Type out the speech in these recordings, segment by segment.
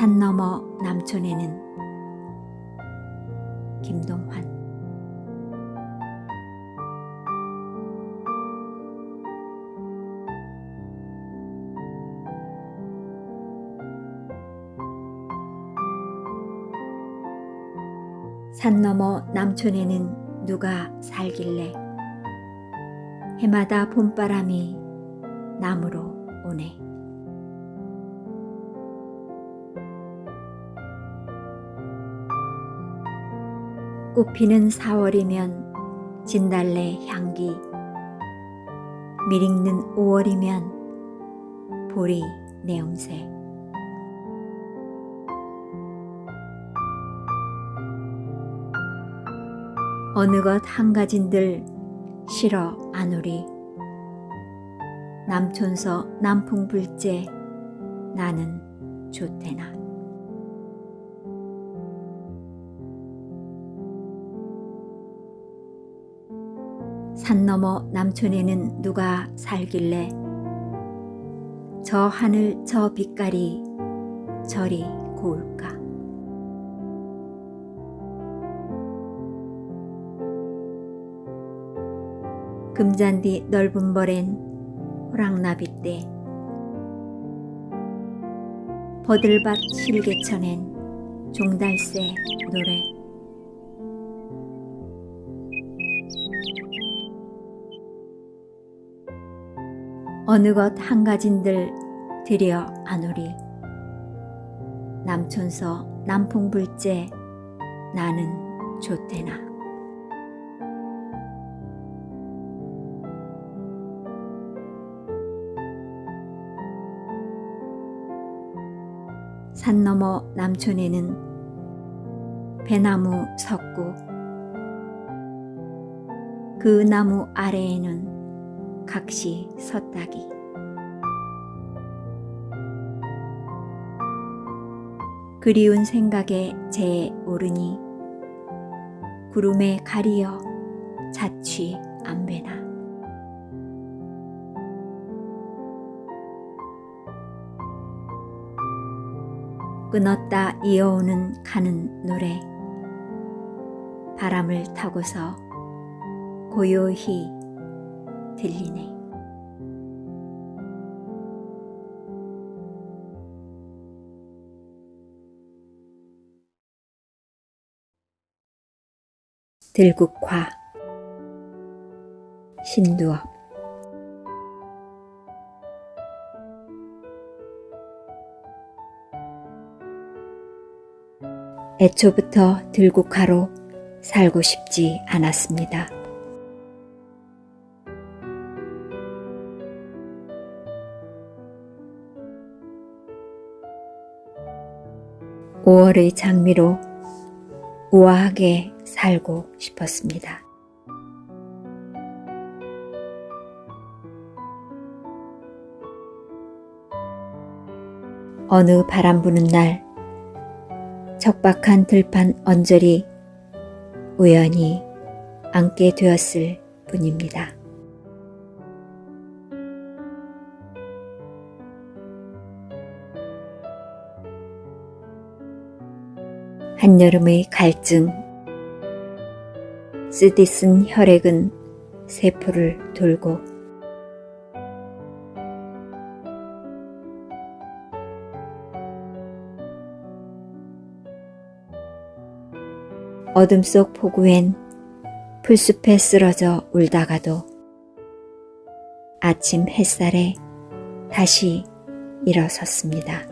산 너머 남촌에는 김동환 산 너머 남촌에는 누가 살길래 해마다 봄바람이 나무로 오네. 꽃피는 4월이면 진달래 향기 밀익는 5월이면 보리 내음새. 어느 것 한 가진들 싫어 아누리. 남촌서 남풍 불제 나는 좋대나 산 너머 남촌에는 누가 살길래? 저 하늘 저 빛깔이 저리 고울까? 금잔디 넓은 벌엔 호랑나비떼 버들밭 실개천엔 종달새 노래 어느 것 한 가진들 들여 안오리. 남촌서 남풍불제 나는 좋대나. 산 너머 남촌에는 배나무 섰고 그 나무 아래에는 각시 섰다기. 그리운 생각에 제 오르니 구름에 가리어 자취 안배나. 끊었다 이어오는 가는 노래. 바람을 타고서 고요히 들리네. 들국화 신두업 애초부터 들국화로 살고 싶지 않았습니다. (5월의) 장미로 우아하게 살고 싶었습니다. 어느 바람 부는 날 척박한 들판 언저리 우연히 앉게 되었을 뿐입니다. 한여름의 갈증, 쓰디쓴 혈액은 세포를 돌고 어둠 속 폭우엔 풀숲에 쓰러져 울다가도 아침 햇살에 다시 일어섰습니다.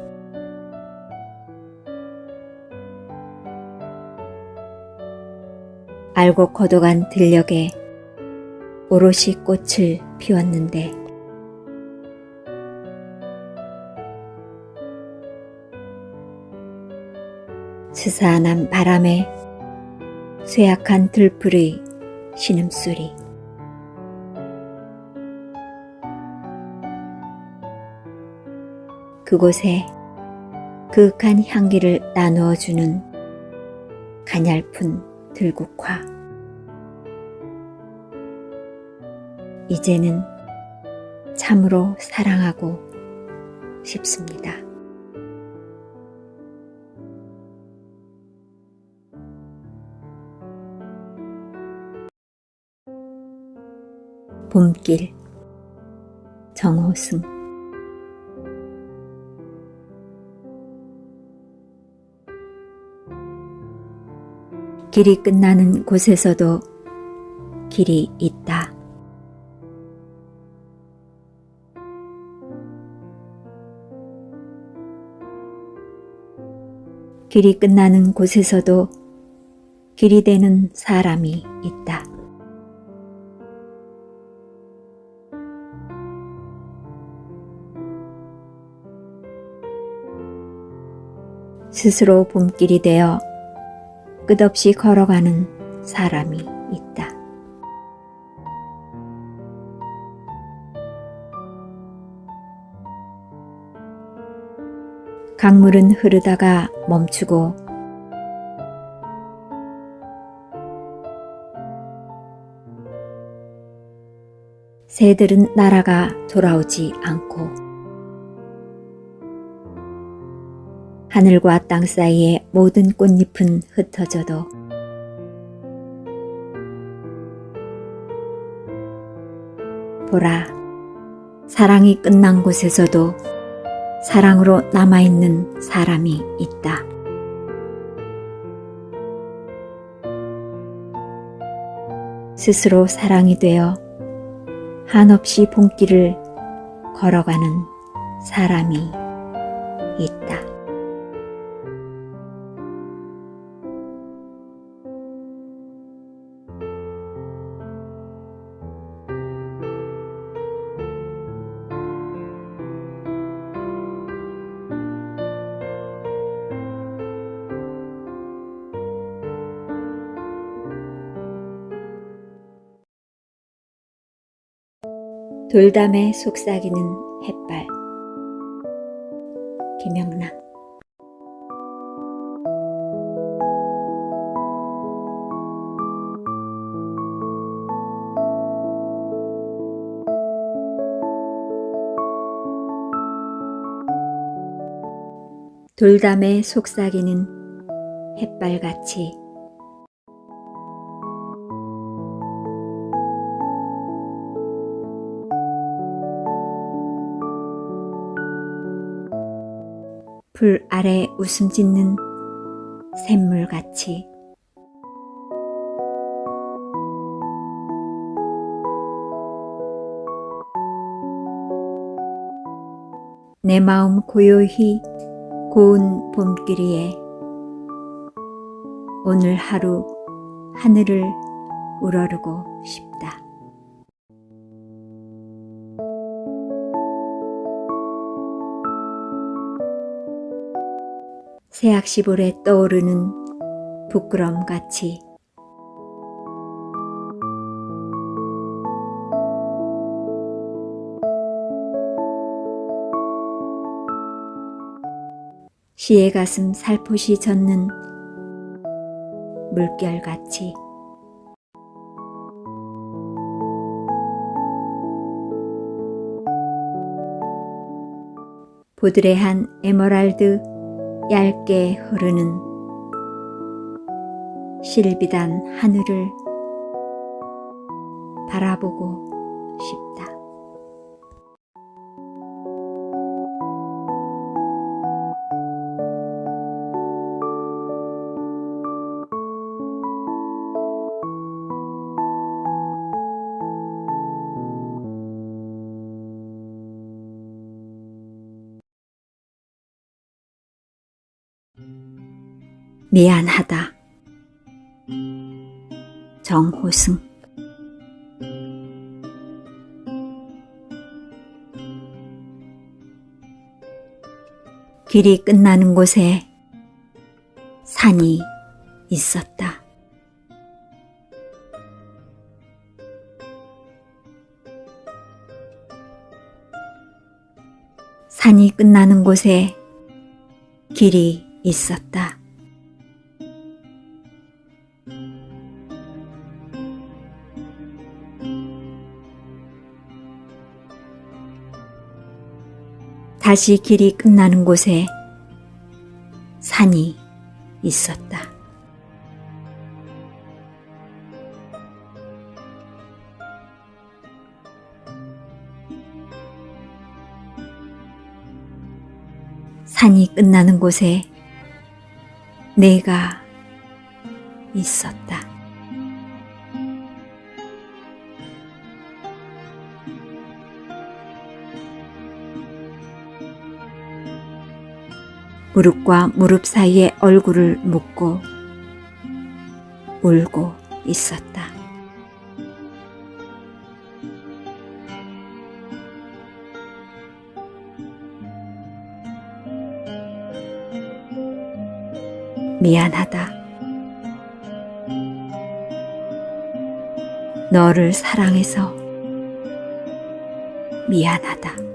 알고 거둬간 들녘에 오롯이 꽃을 피웠는데. 스산한 바람에 쇠약한 들풀의 신음소리. 그곳에 그윽한 향기를 나누어 주는 가냘픈 들국화 이제는 참으로 사랑하고 싶습니다. 봄길 정호승 길이 끝나는 곳에서도 길이 있다. 길이 끝나는 곳에서도 길이 되는 사람이 있다. 스스로 봄길이 되어 끝없이 걸어가는 사람이 있다. 강물은 흐르다가 멈추고 새들은 날아가 돌아오지 않고 하늘과 땅 사이에 모든 꽃잎은 흩어져도 보라, 사랑이 끝난 곳에서도 사랑으로 남아있는 사람이 있다. 스스로 사랑이 되어 한없이 봄길을 걸어가는 사람이 있다. 돌담에 속삭이는 햇발. 김영란 돌담에 속삭이는 햇발같이 불 아래 웃음 짓는 샘물같이 내 마음 고요히 고운 봄길이에 오늘 하루 하늘을 우러르고 싶다. 새학시볼에 떠오르는 부끄럼 같이. 시의 가슴 살포시 젖는 물결같이. 보드레한 에메랄드 얇게 흐르는 실비단 하늘을 바라보고 싶다. 미안하다. 정호승 길이 끝나는 곳에 산이 있었다. 산이 끝나는 곳에 길이 있었다. 다시 길이 끝나는 곳에 산이 있었다. 산이 끝나는 곳에 내가 있었다. 무릎과 무릎 사이에 얼굴을 묻고 울고 있었다. 미안하다. 너를 사랑해서 미안하다.